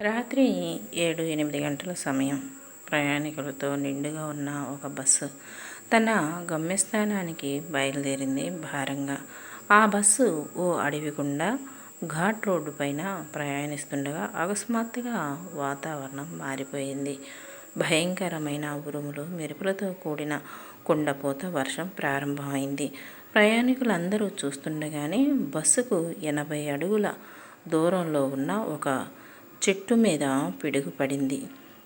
రాత్రి ఏడు ఎనిమిది గంటల సమయం ప్రయాణికులతో నిండుగా ఉన్న ఒక బస్సు తన గమ్యస్థానానికి బయలుదేరింది భారంగా. ఆ బస్సు ఓ అడవి గుండా ఘాట్ రోడ్డు పైన ప్రయాణిస్తుండగా అకస్మాత్తుగా వాతావరణం మారిపోయింది. భయంకరమైన ఉరుములు మెరుపులతో కూడిన కుండపోత వర్షం ప్రారంభమైంది. ప్రయాణికులందరూ చూస్తుండగానే బస్సుకు ఎనభై అడుగుల దూరంలో ఉన్న ఒక చెట్టు మీద పిడుగు పడింది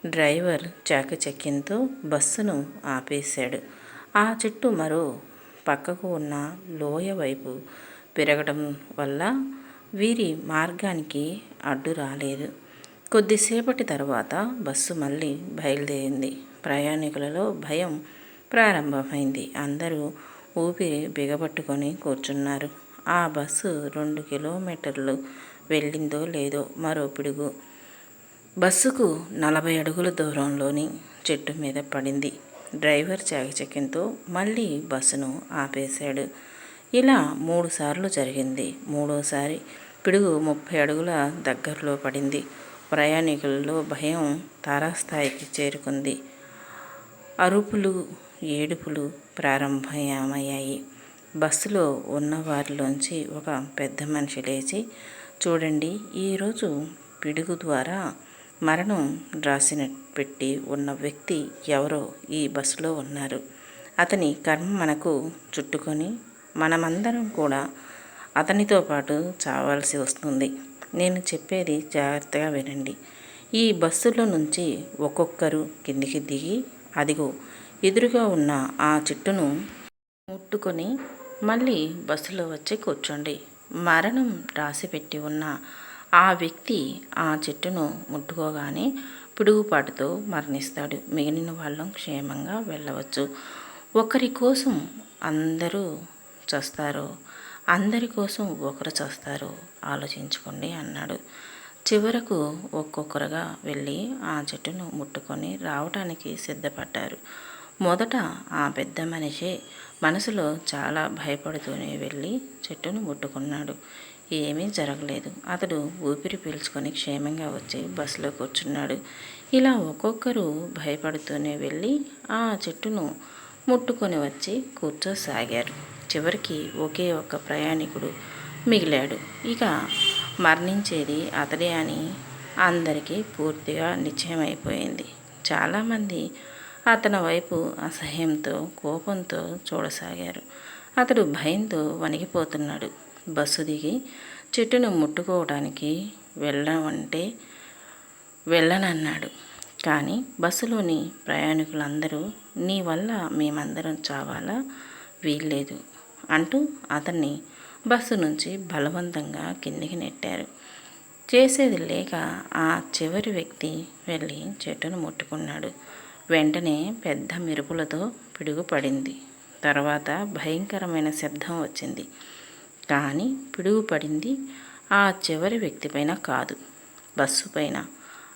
డ్రైవర్ చాకచక్యంతో బస్సును ఆపేశాడు. ఆ చెట్టు మరో పక్కకు ఉన్న లోయ వైపు పెరగడం వల్ల వీరి మార్గానికి అడ్డు రాలేదు. కొద్దిసేపటి తర్వాత బస్సు మళ్ళీ బయలుదేరింది. ప్రయాణికులలో భయం ప్రారంభమైంది. అందరూ ఊపిరి బిగబట్టుకొని కూర్చున్నారు. ఆ బస్సు రెండు కిలోమీటర్లు వెళ్ళిందో లేదో మరో పిడుగు. బస్సుకు నలభై అడుగుల దూరంలోని చెట్టు మీద పడింది. డ్రైవర్ చాకచక్యంతో మళ్ళీ బస్సును ఆపేశాడు. ఇలా మూడుసార్లు జరిగింది. మూడోసారి పిడుగు ముప్పై అడుగుల దగ్గరలో పడింది. ప్రయాణికుల్లో భయం తారాస్థాయికి చేరుకుంది. అరుపులు ఏడుపులు ప్రారంభమయ్యాయి. బస్సులో ఉన్న వారిలోంచి ఒక పెద్ద మనిషి లేచి చూడండి ఈరోజు పిడుగు ద్వారా మరణం రాసిన పెట్టి ఉన్న వ్యక్తి ఎవరో ఈ బస్సులో ఉన్నారు. అతని కర్మ మనకు చుట్టుకొని మనమందరం కూడా అతనితో పాటు చావాల్సి వస్తుంది. నేను చెప్పేది జాగ్రత్తగా వినండి. ఈ బస్సులో నుంచి ఒక్కొక్కరు కిందికి దిగి అదిగో ఎదురుగా ఉన్న ఆ చెట్టును ముట్టుకొని మళ్ళీ బస్సులో వచ్చి కూర్చోండి. మరణం రాసిపెట్టి ఉన్న ఆ వ్యక్తి ఆ చెట్టును ముట్టుకోగానే పిడుగుపాటుతో మరణిస్తాడు. మిగిలిన వాళ్ళం క్షేమంగా వెళ్ళవచ్చు. ఒకరి కోసం అందరూ చస్తారు అందరి కోసం ఒకరు చస్తారో ఆలోచించుకోండి అన్నాడు. చివరకు ఒక్కొక్కరుగా వెళ్ళి ఆ చెట్టును ముట్టుకొని రావటానికి సిద్ధపడ్డారు. మొదట ఆ పెద్ద మనిషి మనసులో చాలా భయపడుతూనే వెళ్ళి చెట్టును ముట్టుకున్నాడు. ఏమీ జరగలేదు. అతడు ఊపిరి పీల్చుకొని క్షేమంగా వచ్చి బస్సులో కూర్చున్నాడు. ఇలా ఒక్కొక్కరు భయపడుతూనే వెళ్ళి ఆ చెట్టును ముట్టుకొని వచ్చి కూర్చోసాగారు. చివరికి ఒకే ఒక్క ప్రయాణికుడు మిగిలాడు. ఇక మరణించేది అతడే అని అందరికీ పూర్తిగా నిశ్చయమైపోయింది. చాలామంది అతని వైపు అసహ్యంతో కోపంతో చూడసాగారు. అతడు భయంతో వణిగిపోతున్నాడు బస్సు దిగి చెట్టును ముట్టుకోవడానికి వెళ్ళమంటే వెళ్ళనన్నాడు. కానీ బస్సులోని ప్రయాణికులందరూ నీ వల్ల మేమందరం చావాలా? వీల్లేదు అంటూ అతన్ని బస్సు నుంచి బలవంతంగా కిందికి నెట్టారు. చేసేది లేక ఆ చివరి వ్యక్తి వెళ్ళి చెట్టును ముట్టుకున్నాడు. వెంటనే పెద్ద మెరుపులతో పిడుగుపడింది. తర్వాత భయంకరమైన శబ్దం వచ్చింది. కానీ పిడుగు పడింది. ఆ చివరి వ్యక్తి పైన కాదు. బస్సు పైన.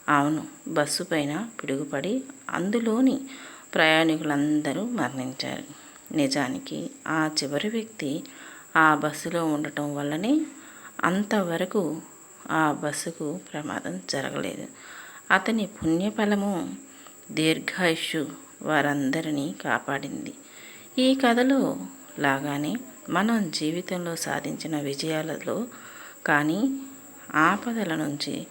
అవును బస్సు పైన పిడుగుపడి అందులోని ప్రయాణికులందరూ మరణించారు. నిజానికి ఆ చివరి వ్యక్తి ఆ బస్సులో ఉండటం వల్లనే అంతవరకు ఆ బస్సుకు ప్రమాదం జరగలేదు. అతని పుణ్యఫలము దీర్ఘాయుషు వారందరినీ కాపాడింది. ఈ కథలో లాగానే మనం జీవితంలో సాధించిన విజయాలలో కానీ ఆపదల నుంచి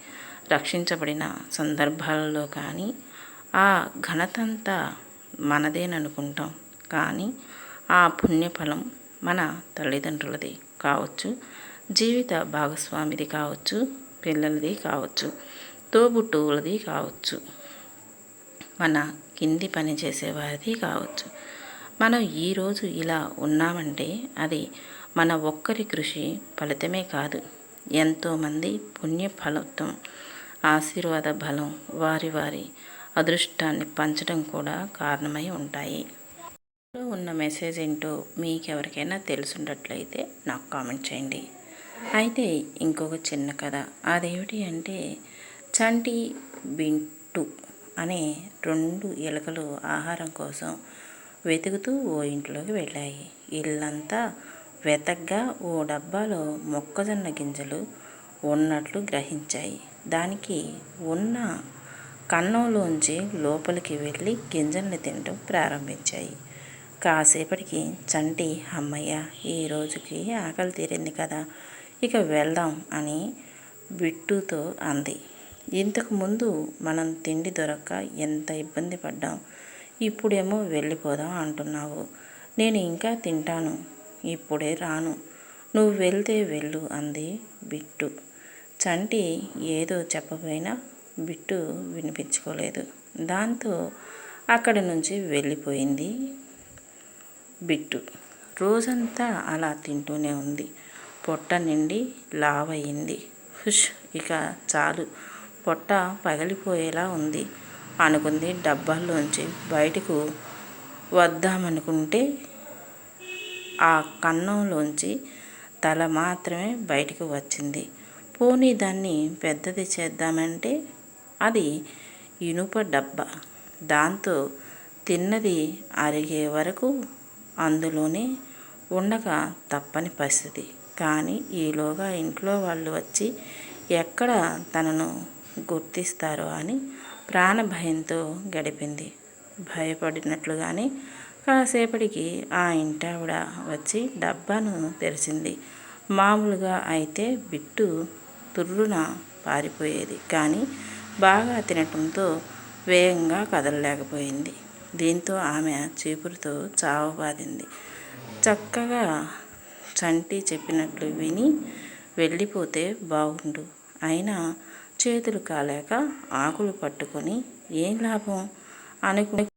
రక్షించబడిన సందర్భాలలో కానీ ఆ ఘనతంతా మనదేననుకుంటాం. కానీ ఆ పుణ్యఫలం మన తల్లిదండ్రులది కావచ్చు జీవిత భాగస్వామిది కావచ్చు పిల్లలది కావచ్చు తోబుట్టువులది కావచ్చు మన కింది పని చేసేవారిది కావచ్చు. మనం ఈరోజు ఇలా ఉన్నామంటే అది మన ఒక్కరి కృషి ఫలితమే కాదు. ఎంతోమంది పుణ్య ఫలితం ఆశీర్వాద బలం వారి వారి అదృష్టాన్ని పంచడం కూడా కారణమై ఉంటాయి. ఉన్న మెసేజ్ ఏంటో మీకు ఎవరికైనా తెలుసుండట్లయితే నాకు కామెంట్ చేయండి. అయితే ఇంకొక చిన్న కథ. అదేమిటి అంటే చంటి బింటు అనే రెండు ఎలుకలు ఆహారం కోసం వెతుకుతూ ఓ ఇంట్లోకి వెళ్ళాయి. ఇల్లంతా వెతగ్గా ఓ డబ్బాలో మొక్కజొన్న గింజలు ఉన్నట్లు గ్రహించాయి. దానికి ఉన్న కన్నంలోంచి లోపలికి వెళ్ళి గింజల్ని తినడం ప్రారంభించాయి. కాసేపటికి చంటి అమ్మయ్య ఈ రోజుకి ఆకలి తీరింది కదా ఇక వెళ్దాం అని బిట్టుతో అంది. ఇంతకుముందు మనం తిండి దొరక్క ఎంత ఇబ్బంది పడ్డాం? ఇప్పుడేమో వెళ్ళిపోదాం అంటున్నావు. నేను ఇంకా తింటాను. ఇప్పుడే రాను. నువ్వు వెళ్తే వెళ్ళు అంది బిట్టు. చంటి ఏదో చెప్పబోయినా బిట్టు వినిపించుకోలేదు. దాంతో అక్కడి నుంచి వెళ్ళిపోయింది బిట్టు. రోజంతా అలా తింటూనే ఉంది. పొట్ట నిండి లావయింది హుష్ ఇక చాలు. పొట్ట పగిలిపోయేలా ఉంది. అనుకుంది. డబ్బాల్లోంచి బయటకు వద్దామనుకుంటే ఆ కన్నంలోంచి తల మాత్రమే బయటకు వచ్చింది. పోనీ దాన్ని పెద్దది చేద్దామంటే అది ఇనుప డబ్బా. దాంతో తిన్నది అరిగే వరకు అందులోనే ఉండక తప్పని పరిస్థితి. కానీ ఈలోగా ఇంట్లో వాళ్ళు వచ్చి ఎక్కడ తనను గుర్తిస్తారో అని ప్రాణభయంతో గడిపింది. భయపడినట్లుగానే కాసేపటికి ఆ ఇంటావిడ వచ్చి డబ్బాను తెరిచింది. మామూలుగా అయితే బిట్టు తుర్రున పారిపోయేది కానీ బాగా తినటంతో వేగంగా కదలలేకపోయింది. దీంతో ఆమె చీపురుతో చావబాదింది చక్కగా చంటి చెప్పినట్లు విని వెళ్ళిపోతే బాగుండు అయినా చేతులు కాలేక ఆకులు పట్టుకొని ఏం లాభం? అనుకు